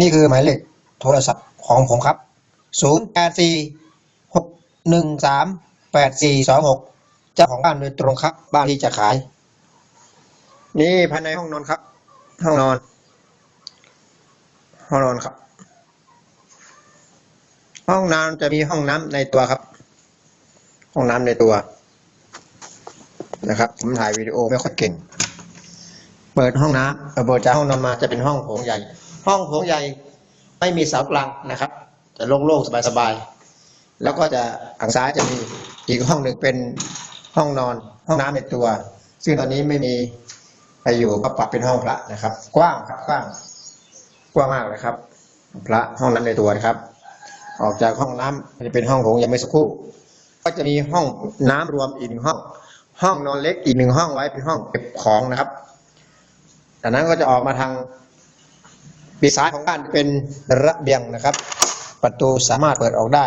นี่คือหมายเลขโทรศัพท์ของผมครับ 0 8 4 6 1 3 8 4 2 6 เจ้าของบ้านโดยตรงครับ บ้านที่จะขาย นี่ภายในห้องนอนครับ ห้องนอน ห้องนอนครับ ห้องน้ำจะมีห้องน้ำในตัวครับ ห้องน้ำในตัว นะครับ ผมถ่ายวิดีโอไม่ค่อยเก่ง เปิดห้องน้ำเอ่อเปิดจากห้องนอนมาจะเป็นห้องโถงใหญ่ ห้องโถงใหญ่ไม่มีเสากลางนะครับจะโล่งๆสบายๆแล้วก็จะทางซ้ายจะมีอีกห้องหนึ่งเป็นห้องนอนห้องน้ำในตัว ซึ่งตอนนี้ไม่มีใครอยู่ก็ปรับเป็นห้องพระนะครับ กว้างครับกว้างกว้างมากเลยครับ พระห้องน้ำในตัวนะครับ ออกจากห้องน้ำจะเป็นห้องโถงยังไม่สักครู่ ก็จะมีห้องน้ำรวมอีกหนึ่งห้อง ห้องนอนเล็กอีกหนึ่งห้องไว้เป็นห้องเก็บของนะครับจากนั้นก็จะออกมาทาง ปีกซ้ายของบ้านเป็นระเบียงนะครับ ประตูสามารถเปิดออกได้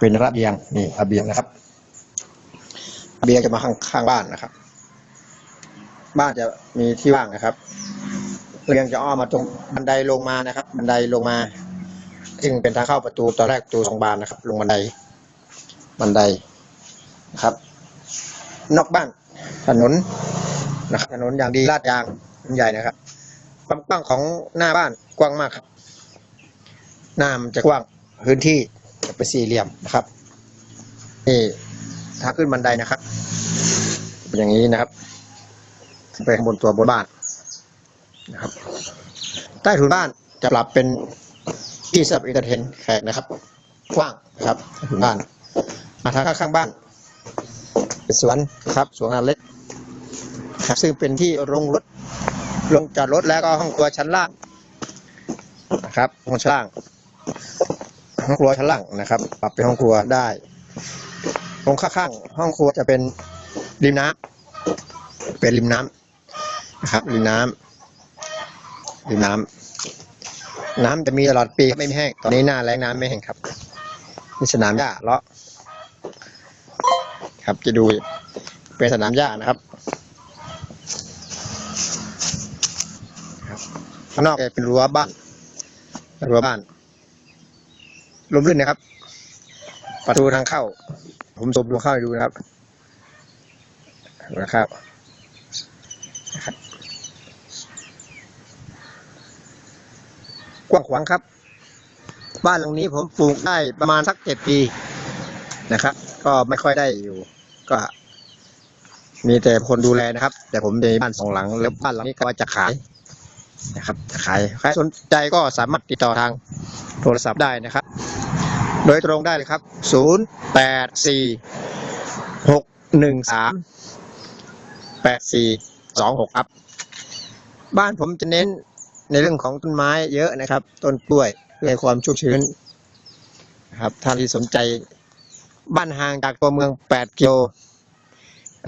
เป็นระเบียงนี่ระเบียงนะครับระเบียงจะมาข้างข้างบ้านนะครับ บ้านจะมีที่ว่างนะครับเบียงจะอ้อมมาตรงบันไดลงมานะครับ บันไดลงมาซึ่งเป็นทางเข้าประตูตอนแรกประตูสองบานนะครับ ลงบันไดบันไดนะครับ นอกบ้านถนนนะครับถนนอย่างดีลาดยางใหญ่นะครับ ความกว้างของหน้าบ้านกว้างมากครับหน้ามันจะกว้างพื้นที่จะเป็นสี่เหลี่ยมนะครับนี่ทางขึ้นบันไดนะครับเป็นอย่างนี้นะครับไปข้างบนตัวบนบ้านนะครับใต้ถุนบ้านจะปรับเป็นที่สำหรับอินเตอร์เทนแขกนะครับ กว้างนะครับถุนบ้านมาทางข้างบ้านเป็นสวนนะครับสวนขนาเล็กครับซึ่งเป็นที่ลงรถ ลงจอดรถแล้วก็ห้องครัวชั้นล่างนะครับห้องชั้นล่าง ห้องครัวชั้นล่างนะครับ ปรับเป็นห้องครัวได้ตรงข้างๆห้องครัวจะเป็นริมน้ำเป็นริมน้ำนะครับริมน้ำริมน้ำน้ำจะมีตลอดปีไม่มีแห้งตอนนี้หน้าแล้งน้ำไม่แห้งครับมีสนามหญ้าเลาะครับจะดูเป็นสนามหญ้านะครับครับข้างนอกจะเป็นรั้วบ้านรั้วบ้าน ลมรื่นนะครับ ประตูทางเข้า ผมสมดูเข้าให้ดูนะครับนะครับนะครับกว้างขวางครับ บ้านหลังนี้ผมปลูกได้ประมาณสักเจ็ดปีนะครับ ก็ไม่ค่อยได้อยู่ ก็ มีแต่คนดูแลนะครับ แต่ผมมีบ้านสองหลัง แล้วบ้านหลังนี้ก็ว่าจะขาย นะครับขายใครสนใจก็สามารถติดต่อทางโทรศัพท์ได้นะครับ โดยตรงได้เลยครับ 0 8 4 6 1 3 8 4 2 6 ครับ บ้านผมจะเน้นในเรื่องของต้นไม้เยอะนะครับ ต้นกล้วยเพื่อความชุ่มชื้นนะครับท่านที่สนใจบ้านห่างจากตัวเมือง 8 กิโล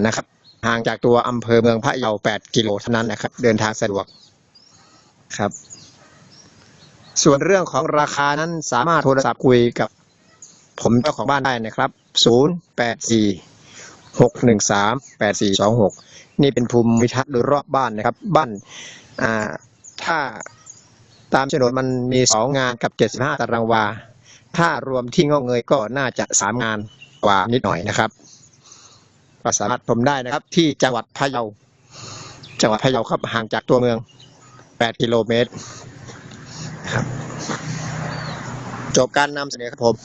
นะครับ ห่างจากตัวอำเภอเมืองพะเยา 8 กิโลเท่านั้นนะครับ เดินทางสะดวก ครับ ส่วนเรื่องของราคานั้นสามารถโทรศัพท์คุยกับผมเจ้าของบ้านได้นะครับ 0 8 4 6 1 3 8 4 2 6 นี่เป็นภูมิทัศน์โดยรอบบ้านนะครับ บ้านอ่าถ้าตามโฉนดมันมี 2 งานกับ 75 ตารางวา ถ้ารวมที่งอกเงยก็น่าจะสามงานกว่านิดหน่อยนะครับก็สามารถชมได้นะครับที่จังหวัดพะเยา จังหวัดพะเยาครับห่างจากตัวเมือง 8 กิโลเมตรครับจบการนำเสนอครับผม